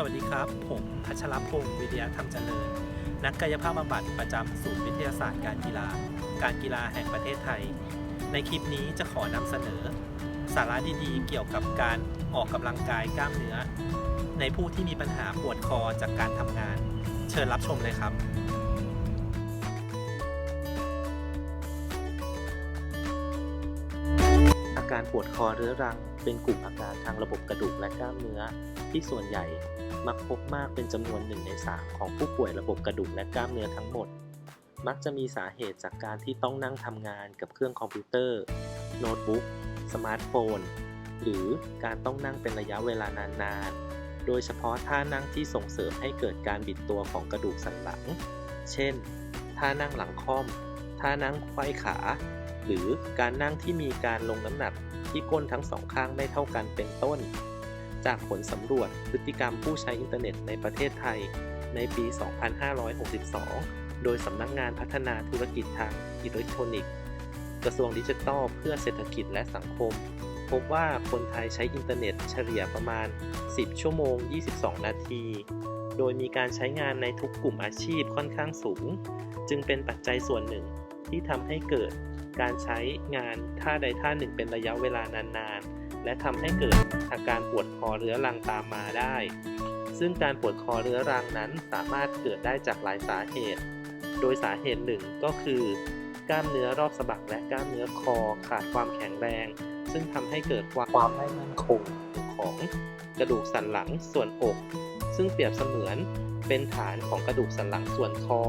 สวัสดีครับ ผมพัชรพงศ์วิทยาธรรมเจริญ นักกายภาพบำบัดประจำศูนย์วิทยาศาสตร์การกีฬา การกีฬาแห่งประเทศไทย ในคลิปนี้จะขอนำเสนอ สาระดีๆ เกี่ยวกับการออกกำลังกายกล้ามเนื้อ ในผู้ที่มีปัญหาปวดคอจากการทำงาน เชิญรับชมเลยครับอาการปวดคอเรื้อรัง เป็นกลุ่มอาการทางระบบกระดูกและกล้ามเนื้อ ที่ส่วนใหญ่มักพบมากเป็นจำนวนหนึ่งในสามของผู้ป่วยระบบกระดูกและกล้ามเนื้อทั้งหมด มักจะมีสาเหตุจากการที่ต้องนั่งทำงานกับเครื่องคอมพิวเตอร์ โน้ตบุ๊ก สมาร์ทโฟน หรือการต้องนั่งเป็นระยะเวลานานๆ โดยเฉพาะท่านั่งที่ส่งเสริมให้เกิดการบิดตัวของกระดูกสันหลัง เช่น ท่านั่งหลังค่อม ท่านั่งไขว้ขา หรือการนั่งที่มีการลงน้ำหนัก ที่ก้นทั้งสองข้างไม่เท่ากันเป็นต้น จากผลสำรวจพฤติกรรมผู้ใช้อินเทอร์เน็ตในประเทศไทย ในปี 2562 โดยสำนักงานพัฒนาธุรกิจทางอิเล็กทรอนิกส์ กระทรวงดิจิทัลเพื่อเศรษฐกิจและสังคม พบว่าคนไทยใช้อินเทอร์เน็ตเฉลี่ยประมาณ 10 ชั่วโมง 22 นาที โดยมีการใช้งานในทุกกลุ่มอาชีพค่อนข้างสูง จึงเป็นปัจจัยส่วนหนึ่งที่ทำให้เกิด การใช้งานท่าใดท่าหนึ่งเป็นระยะเวลานานๆ และทำให้เกิดอาการปวดคอเรื้อรังตามมาได้ ซึ่งการปวดคอเรื้อรังนั้นสามารถเกิดได้จากหลายสาเหตุ โดยสาเหตุหนึ่งก็คือกล้ามเนื้อรอบสะบักและกล้ามเนื้อคอขาดความแข็งแรง ซึ่งทำให้เกิดความไม่มั่นคง ของกระดูกสันหลังส่วนอก ซึ่งเปรียบเสมือนเป็นฐานของกระดูกสันหลังส่วนคอ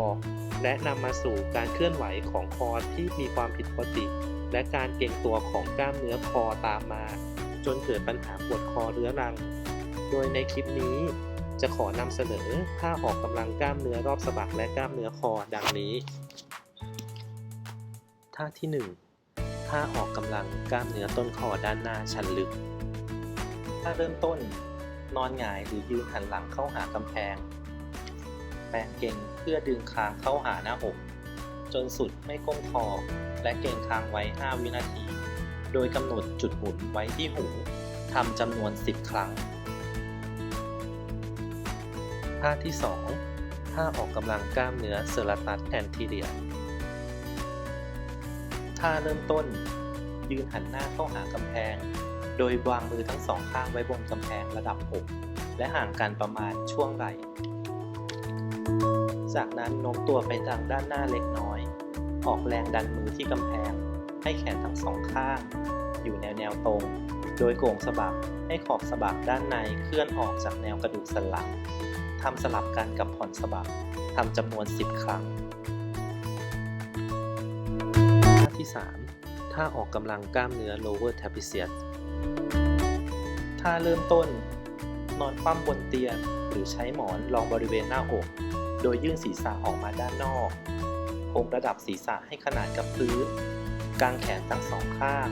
และนำมาสู่การเคลื่อนไหวของคอที่มีความผิดปกติ และการเกรงตัวของกล้ามเนื้อคอตามมา จนเกิดปัญหาปวดคอเรื้อรัง โดยในคลิปนี้จะขอนำเสนอท่าออกกำลังกล้ามเนื้อรอบสะบักและกล้ามเนื้อคอดังนี้ ท่าที่ 1 ท่าออกกำลังกล้ามเนื้อต้นคอด้านหน้าชันลึกาเริ่มต้น นอนหงายหรือยืนหันหลังเข้าหากำแพง แปรงเก่งเพื่อดึงคางเข้าหาหน้าอก จนสุดไม่ก้มคอและเก่งคางไว้ 5 วินาที โดยกำหนดจุดหมุนไว้ที่หูทำจำนวน 10 ครั้ง ท่าที่ 2 ท่าออกกำลังกล้ามเนื้อเซอรัตัสแอนทีเรียท่าเริ่มต้น ยืนหันหน้าเข้าหากำแพง โดยวางมือทั้งสองข้างไว้บนกำแพงระดับอกและห่างกันประมาณช่วงไหล่ จากนั้นโน้มตัวไปทางด้านหน้าเล็กน้อย ออกแรงดันมือที่กำแพง ให้แขนทั้งสองข้าง อยู่แนวแนวตรง โดยโก่งสะบักให้ขอบสะบักด้านในเคลื่อนออกจากแนวกระดูกสันหลังทำสลับกันกับผ่อนสะบักทำจำนวน 10 ครั้งท่าที่ 3 ท่าออกกำลังกล้ามเนื้อ lower trapezius ท่าเริ่มต้น นอนคว่ำบนเตียง หรือใช้หมอนรองบริเวณหน้าอก โดยยื่นศีรษะออกมาด้านนอกคงระดับศีรษะให้ขนานกับพื้น กางแขนทั้งสองข้าง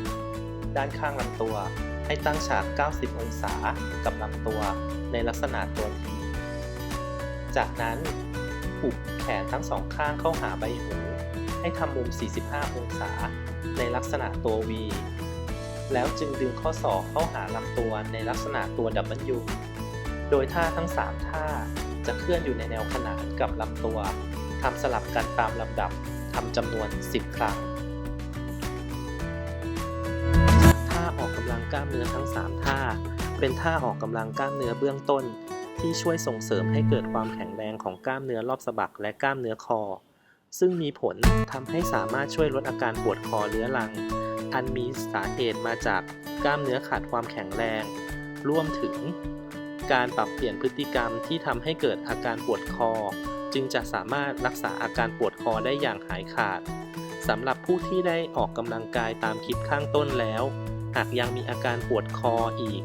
ด้านข้างลำตัวให้ตั้งฉาก 90 องศากับลำตัวในลักษณะตัวที จากนั้นผูกแขนทั้งสองข้างเข้าหาใบหู ให้ทำมุม 45 องศาในลักษณะตัว V แล้วจึงดึงข้อศอกเข้าหาลำตัวในลักษณะตัว W โดยท่าทั้ง 3 ท่าจะเคลื่อนอยู่ในแนวขนานกับลำตัวทำสลับกันตามลำดับทำจำนวน 10 ครั้งท่าออกกำลังกล้ามเนื้อทั้ง 3 ท่า เป็นท่าออกกำลังกล้ามเนื้อเบื้องต้น ที่ช่วยส่งเสริมให้เกิดความแข็งแรงของกล้ามเนื้อรอบสะบักและกล้ามเนื้อคอ ซึ่งมีผลทำให้สามารถช่วยลดอาการปวดคอเรื้อรัง อันมีสาเหตุมาจากกล้ามเนื้อขาดความแข็งแรง รวมถึง การปรับเปลี่ยนพฤติกรรมที่ทำให้เกิดอาการปวดคอ จึงจะสามารถรักษาอาการปวดคอได้อย่างหายขาดสำหรับผู้ที่ได้ออกกำลังกายตามคลิปข้างต้นแล้ว หากยังมีอาการปวดคออีก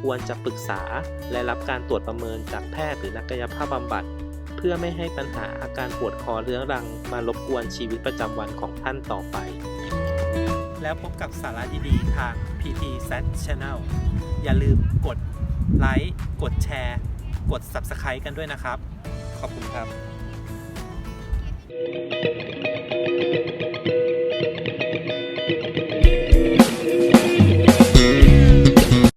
ควรจะปรึกษาและรับการตรวจประเมินจากแพทย์หรือนักกายภาพบำบัด เพื่อไม่ให้ปัญหาอาการปวดคอเรื้อรังมารบกวนชีวิตประจำวันของท่านต่อไป แล้วพบกับสาระดีๆ ทาง PT Set Channel อย่าลืมกดไลค์ กดแชร์ กด Subscribe กันด้วยนะครับ ขอบคุณครับ